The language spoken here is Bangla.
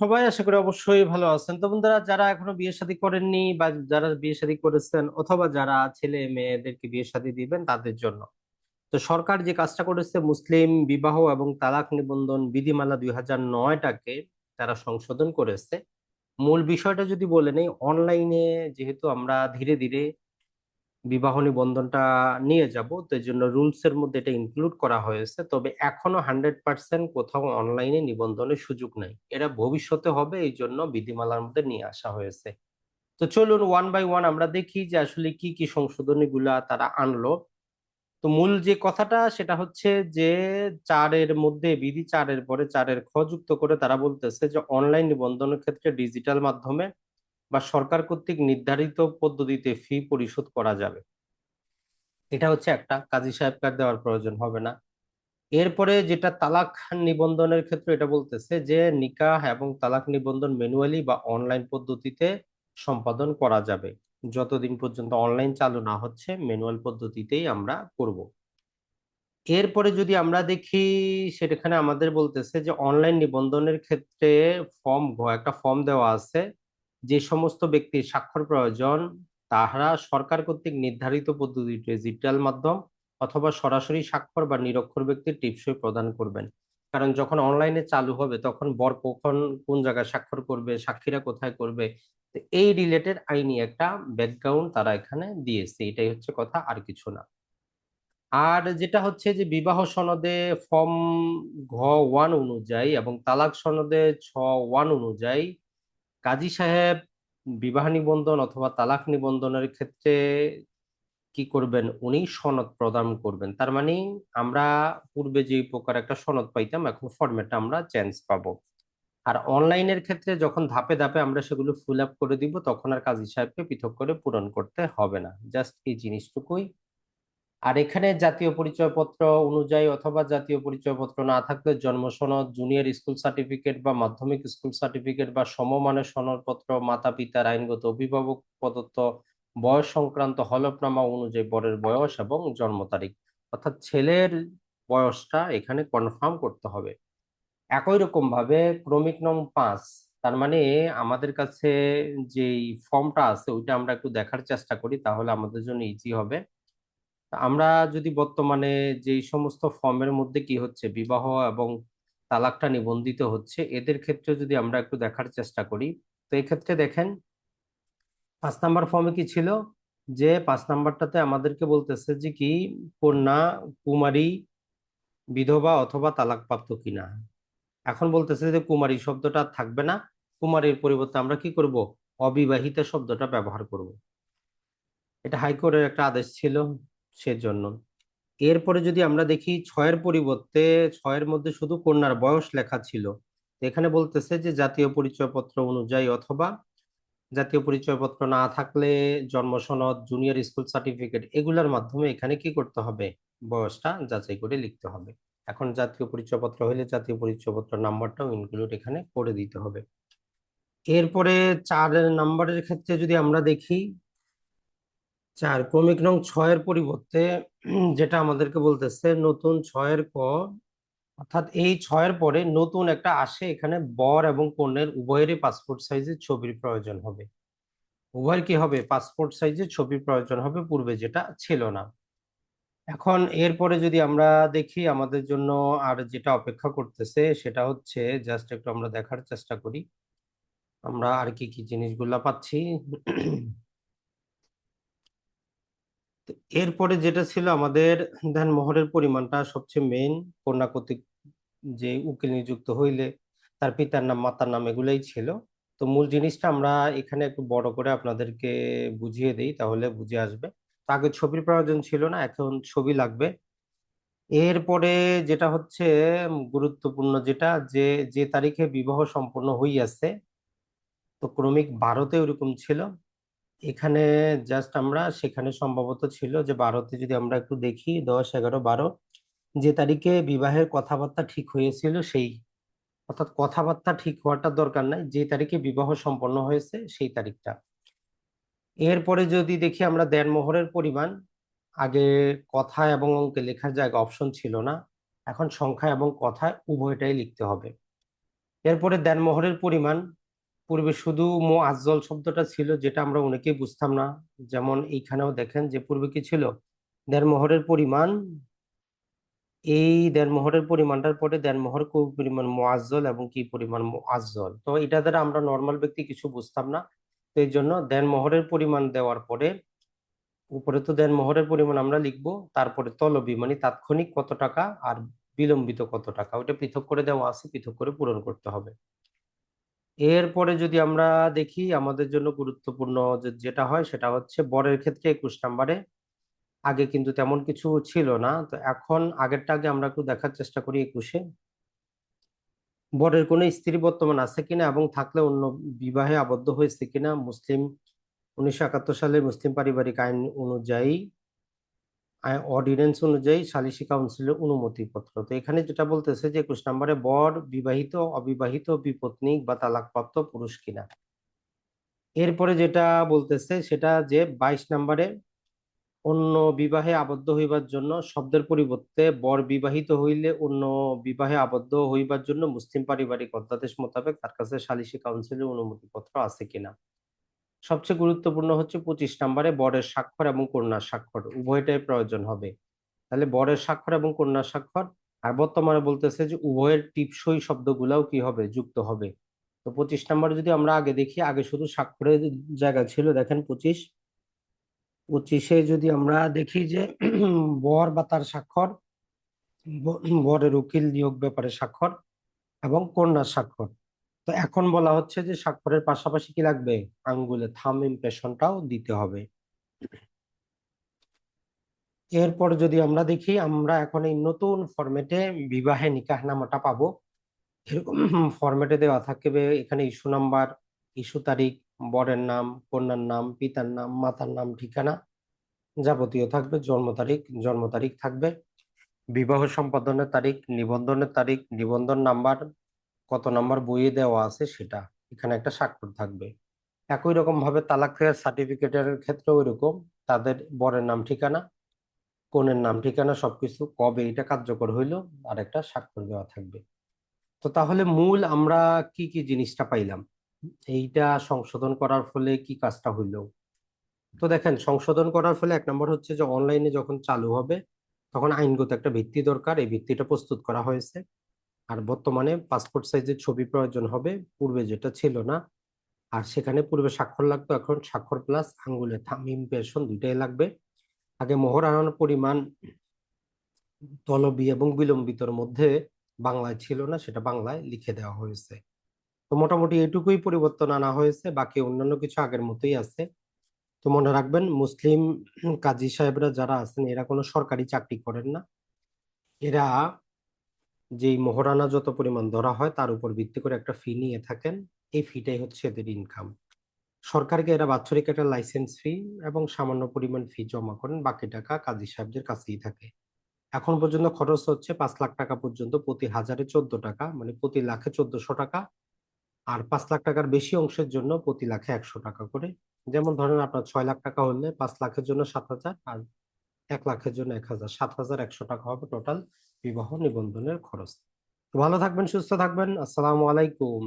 সবাই, আশা করি অবশ্যই ভালো আছেন। তো বন্ধুরা, যারা এখনও বিয়ে শাদী করেননি বা যারা বিয়ে শাদী করেছেন অথবা যারা ছেলে মেয়েদেরকে বিয়ে শাদী দিবেন তাদের জন্য। তো সরকার যে কাজটা করেছে, মুসলিম বিবাহ এবং তালাক নিবন্ধন বিধিমালা দুই হাজার নয়টাকে তারা সংশোধন করেছে। মূল বিষয়টা যদি বলে নেই, অনলাইনে যেহেতু আমরা ধীরে ধীরে বিবাহ নিবন্ধনটা নিয়ে যাব। তো এই জন্য রুলস এর মধ্যে এটা ইনক্লুড করা হয়েছে। তবে এখনও হান্ড্রেড পার্সেন্ট কোথাও অনলাইনে নিবন্ধনের সুযোগ নাই। এরা ভবিষ্যতে হবে, এই জন্য বিধিমালার মধ্যে নিয়ে আসা হয়েছে। তো চলুন ওয়ান বাই ওয়ান আমরা দেখি যে আসলে কি কি সংশোধনী গুলা তারা আনলো। তো মূল যে কথাটা সেটা হচ্ছে যে চারের মধ্যে, বিধি চারের পরে চারের খ যুক্ত করে তারা বলতেছে যে অনলাইন নিবন্ধনের ক্ষেত্রে ডিজিটাল মাধ্যমে বা সরকার কর্তৃক নির্ধারিত পদ্ধতিতে ফি পরিশোধ করা যাবে। এটা হচ্ছে একটা, কাজী সাহেবকার দেওয়ার প্রয়োজন হবে না। এরপরে যেটা তালাক নিবন্ধনের ক্ষেত্রে এটা বলতেছে যে, নিকাহ এবং তালাক নিবন্ধন ম্যানুয়ালি বা অনলাইন পদ্ধতিতে সম্পাদন করা যাবে। যতদিন পর্যন্ত অনলাইন চালু না হচ্ছে ম্যানুয়াল পদ্ধতিতেই আমরা করব। এরপরে যদি আমরা দেখি, সেখানে আমাদের বলতেছে যে অনলাইন নিবন্ধনের ক্ষেত্রে ফর্ম একটা ফর্ম দেওয়া আছে। যে সমস্ত ব্যক্তির স্বাক্ষর প্রয়োজন, তাহারা সরকার কর্তৃক নির্ধারিত পদ্ধতিতে ডিজিটাল মাধ্যম অথবা সরাসরি স্বাক্ষর বা নিরক্ষর ব্যক্তির টিপসই প্রদান করবেন। কারণ যখন অনলাইনে চালু হবে, তখন বর কখন কোন জায়গায় স্বাক্ষর করবে, সাক্ষীরা কোথায় করবে এই রিলেটেড আইনি একটা ব্যাকগ্রাউন্ড তারা এখানে দিয়েছে। এটাই হচ্ছে কথা, আর কিছু না। আর যেটা হচ্ছে যে বিবাহ সনদে ফর্ম ঘ ওয়ান অনুযায়ী এবং তালাক সনদে ছ ওয়ান অনুযায়ী কাজী সাহেব বিবাহ নিবন্ধন অথবা তালাক নিবন্ধনের ক্ষেত্রে কি করবেন? উনি সনদ প্রদান করবেন। তার মানে আমরা পূর্বে যে প্রকার একটা সনদ পাইতাম, এখন ফরম্যাটটা আমরা চেঞ্জ পাবো। আর অনলাইনের ক্ষেত্রে যখন ধাপে ধাপে আমরা সেগুলো ফুল আপ করে দিব, তখন আর কাজী সাহেবকে পৃথক করে পূরণ করতে হবে না। জাস্ট এই জিনিসটুকুই। আর এখানে জাতীয় পরিচয়পত্র অনুযায়ী অথবা জাতীয় পরিচয়পত্র না থাকলে জন্ম সনদ জুনিয়র স্কুল সার্টিফিকেট বা মাধ্যমিক স্কুল সার্টিফিকেট বা সমমানের সনদপত্র মাতা পিতার আইনগত অভিভাবক প্রদত্ত বয়স সংক্রান্ত হলফনামা অনুযায়ী বরের বয়স এবং জন্ম তারিখ। অর্থাৎ ছেলের বয়সটা এখানে কনফার্ম করতে হবে। একই রকম ভাবে ক্রমিক নং পাঁচ, তার মানে আমাদের কাছে যে ফর্মটা আছে, ওইটা আমরা একটু দেখার চেষ্টা করি, তাহলে আমাদের জন্য ইজি হবে। আমরা যদি বর্তমানে যেই সমস্ত ফর্মের মধ্যে কি হচ্ছে, বিবাহ এবং তালাকটা নিবন্ধিত হচ্ছে, এদের ক্ষেত্রে যদি আমরা একটু দেখার চেষ্টা করি, তো এক্ষেত্রে দেখেন, পাঁচ নাম্বার ফর্মে কি ছিল? যে পাঁচ নাম্বারটাতে আমাদেরকে বলতেছে যে কি, কন্যা, কুমারী, বিধবা অথবা তালাকপ্রাপ্ত কিনা। এখন বলতেছে যে কুমারী শব্দটা থাকবে না। কুমারীর পরিবর্তে আমরা কি করব? অবিবাহিতা শব্দটা ব্যবহার করব। এটা হাইকোর্টের একটা আদেশ ছিল। সেজন্য। এরপরে যদি আমরা দেখি ছয়ের পরিবর্তে, ছয়ের মধ্যে শুধু কন্যার বয়স লেখা ছিল। এখানে বলতেছে যে জাতীয় পরিচয়পত্র অনুযায়ী অথবা জাতীয় পরিচয়পত্র না থাকলে জন্ম সনদ জুনিয়র স্কুল সার্টিফিকেট এগুলোর মাধ্যমে এখানে কি করতে হবে? বয়সটা যাচাই করে লিখতে হবে। এখন জাতীয় পরিচয়পত্র হলে জাতীয় পরিচয়পত্র নাম্বারটাও ইনক্লুড এখানে করে দিতে হবে। এরপরে চার নাম্বারের ক্ষেত্রে যদি আমরা দেখি চার, ক্রমিক নং ছয়ের পরিবর্তে যেটা আমাদেরকে বলতেছে, নতুন ছয়ের ক অর্থাৎ এই ছয়ের পরে নতুন একটা আসে এখানে বর এবং কন্যার, উভয়েরই পাসপোর্ট সাইজের ছবির প্রয়োজন হবে। উভয়ের কি হবে? পাসপোর্ট সাইজের ছবির প্রয়োজন হবে, পূর্বে যেটা ছিল না। এখন এরপরে যদি আমরা দেখি আমাদের জন্য আর যেটা অপেক্ষা করতেছে, সেটা হচ্ছে জাস্ট একটু আমরা দেখার চেষ্টা করি। আমরা আর কি কি জিনিসগুলা পাচ্ছি? এরপরে যেটা ছিল আমাদের ধ্যান মোহরের পরিমাণটা সবচেয়ে মেইন কন্যা কর্তৃক যে উকিল নিযুক্ত হইলে তার পিতার নাম, মাতার নাম এগুলাই ছিল। তো মূল জিনিসটা আমরা এখানে একটু বড় করে আপনাদেরকে বুঝিয়ে দিই, তাহলে বুঝে আসবে। তো আগে ছবির প্রয়োজন ছিল না, এখন ছবি লাগবে। এরপরে যেটা হচ্ছে, গুরুত্বপূর্ণ যেটা যে যে তারিখে বিবাহ সম্পন্ন হইয়াছে, তো ক্রমিক বারোতে ওরকম ছিল। এখানে জাস্ট আমরা সেখানে সম্ভবত ছিল যে বারোতে যদি আমরা একটু দেখি দশ, এগারো, বারো, যে তারিখে বিবাহের কথাবার্তা ঠিক হয়েছিল সেই, অর্থাৎ কথাবার্তা ঠিক হওয়াটা দরকার নাই, যে তারিখে বিবাহ সম্পন্ন হয়েছে সেই তারিখটা। এরপরে যদি দেখি আমরা দেনমোহরের পরিমাণ, আগে কথা এবং অঙ্কে লেখার জায়গা অপশন ছিল না, এখন সংখ্যা এবং কথায় উভয়টাই লিখতে হবে। এরপরে দেনমোহরের পরিমাণ পূর্বে শুধু মো মোয়াজ্জল শব্দটা ছিল, যেটা আমরা অনেকেই বুঝতাম না। যেমন এইখানেও দেখেন যে পূর্বে কি ছিল? দেনমোহরের পরিমাণ, এই দেনমোহরের পরিমাণটার পরে দেনমোহর কি পরিমাণ মোয়াজ্জল এবং কি পরিমাণ মোয়াজ্জল তো এটা দ্বারা আমরা নর্মাল ব্যক্তি কিছু বুঝতাম না। তো এই জন্য দেনমোহরের পরিমাণ দেওয়ার পরে, উপরে তো দেনমোহরের পরিমাণ আমরা লিখব, তারপরে তলবি মানে তাৎক্ষণিক কত টাকা আর বিলম্বিত কত টাকা। ওটা পৃথক করে দেওয়া আছে, পৃথক করে পূরণ করতে হবে। এরপরে যদি আমরা দেখি আমাদের জন্য গুরুত্বপূর্ণ যেটা হয় সেটা হচ্ছে বরের ক্ষেত্রে একুশ নাম্বারে। আগে কিন্তু তেমন কিছু ছিল না। তো এখন আগেরটা আগে আমরা একটু দেখার চেষ্টা করি একুশে। বরের কোনো স্ত্রী বর্তমান আছে কিনা এবং থাকলে অন্য বিবাহে আবদ্ধ হয়েছে কিনা? মুসলিম উনিশশো একাত্তর সালের মুসলিম পারিবারিক আইন অনুযায়ী অর্ডিন্যান্স অনুযায়ী সালিসি কাউন্সিলের অনুমতিপত্র। তো এখানে যেটা বলতেছে যে একুশ নম্বরে বর, বিবাহিত, অবিবাহিত বিপত্নিক বা তালাকপ্রাপ্ত পুরুষ কিনা। এরপরে যেটা বলতেছে সেটা যে বাইশ নম্বরে অন্য বিবাহে আবদ্ধ হইবার জন্য শব্দের পরিবর্তে বর বিবাহিত হইলে অন্য বিবাহে আবদ্ধ হইবার জন্য মুসলিম পারিবারিক অধ্যাদেশ মোতাবেক তার কাছে সালিসি কাউন্সিলের অনুমতিপত্র আছে কিনা। সবচেয়ে গুরুত্বপূর্ণ হচ্ছে পঁচিশ নম্বরে বরের স্বাক্ষর এবং কন্যার স্বাক্ষর। উভয়টাই প্রয়োজন হবে। তাহলে বরের স্বাক্ষর এবং কন্যার স্বাক্ষর, আর বর্তমানে বলতেছে যে উভয়ের টিপসই শব্দগুলাও কি হবে, যুক্ত হবে। তো পঁচিশ নম্বরে যদি আমরা আগে দেখি, আগে শুধু স্বাক্ষরের জায়গা ছিল, দেখেন পঁচিশ। পঁচিশে যদি আমরা দেখি যে বর বা তার স্বাক্ষর বরের উকিল নিয়োগ ব্যাপারে স্বাক্ষর এবং কন্যার স্বাক্ষর। তো এখন বলা হচ্ছে যে স্বাক্ষরের পাশাপাশি কি লাগবে? আঙ্গুলে থাম ইমপ্রেশনটাও দিতে হবে। এরপর যদি আমরা দেখি, আমরা এখন এই নতুন ফরম্যাটে বিবাহে নিকাহনামাটা পাবো। এরকম ফরম্যাটে দেওয়া থাকবে এখানে ইস্যু নাম্বার ইস্যু তারিখ, বরের নাম, কন্যার নাম, পিতার নাম, মাতার নাম, ঠিকানা যাবতীয় থাকবে, জন্ম তারিখ জন্ম তারিখ থাকবে, বিবাহ সম্পাদনের তারিখ, নিবন্ধনের তারিখ, নিবন্ধন নাম্বার কত নাম্বার বইয়ে দেওয়া আছে সেটা। এখানে একটা স্বাক্ষর থাকবে। একই রকম ভাবে তালাক সার্টিফিকেটের ক্ষেত্রেও এরকম। তাদের বরের নাম ঠিকানা, কনের নাম ঠিকানা, সবকিছু, কবে এটা কার্যকর হইল, আর একটা স্বাক্ষর দেওয়া থাকবে। তো তাহলে মূল আমরা কি কি জিনিসটা পাইলাম? এইটা সংশোধন করার ফলে কি কাজটা হইল? তো দেখেন, সংশোধন করার ফলে এক নম্বর হচ্ছে যে অনলাইনে যখন চালু হবে, তখন আইনগত একটা ভিত্তি দরকার। এই ভিত্তিটা প্রস্তুত করা হয়েছে। আর বর্তমানে পাসপোর্ট সাইজের ছবি প্রয়োজন হবে, পূর্বে যেটা ছিল না। আর সেখানে পূর্বে স্বাক্ষর লাগতো এখন স্বাক্ষর প্লাস আঙ্গুলে থাম ইমপ্রেশন দুইটাই লাগবে। আগে মোহর আনার পরিমাণ তলবি এবং বিলম্বিতর মধ্যে বাংলায় ছিল না, সেটা বাংলায় লিখে দেওয়া হয়েছে। তো মোটামুটি এটুকুই পরিবর্তন আনা হয়েছে, বাকি অন্যান্য কিছু আগের মতোই আছে। তো মনে রাখবেন, মুসলিম কাজী সাহেবরা যারা আছেন, এরা কোনো সরকারি চাকরি করেন না। এরা যেই মোহরানা যত পরিমাণ ধরা হয়, তার উপর ভিত্তি করে একটা ফি নিয়ে থাকেন। এই ফিটাই হচ্ছে এদের ইনকাম সরকারকে এরা বাৎসরিক একটা লাইসেন্স ফি এবং সামান্য পরিমাণ ফি জমা করেন, বাকি টাকা কাজী সাহেবদের কাছেই থাকে। এখন পর্যন্ত খরচ হচ্ছে পাঁচ লাখ টাকা পর্যন্ত প্রতি হাজারে চোদ্দ টাকা মানে প্রতি লাখে চোদ্দশো টাকা। আর পাঁচ লাখ টাকার বেশি অংশের জন্য প্রতি লাখে একশো টাকা করে। যেমন ধরেন আপনার ছয় লাখ টাকা হলে পাঁচ লাখের জন্য সাত হাজার, আর এক লাখের জন্য এক হাজার, সাত হাজার একশো টাকা হবে টোটাল বিবাহ নিবন্ধনের খরচ। ভালো থাকবেন সুস্থ থাকবেন। আসসালামু আলাইকুম।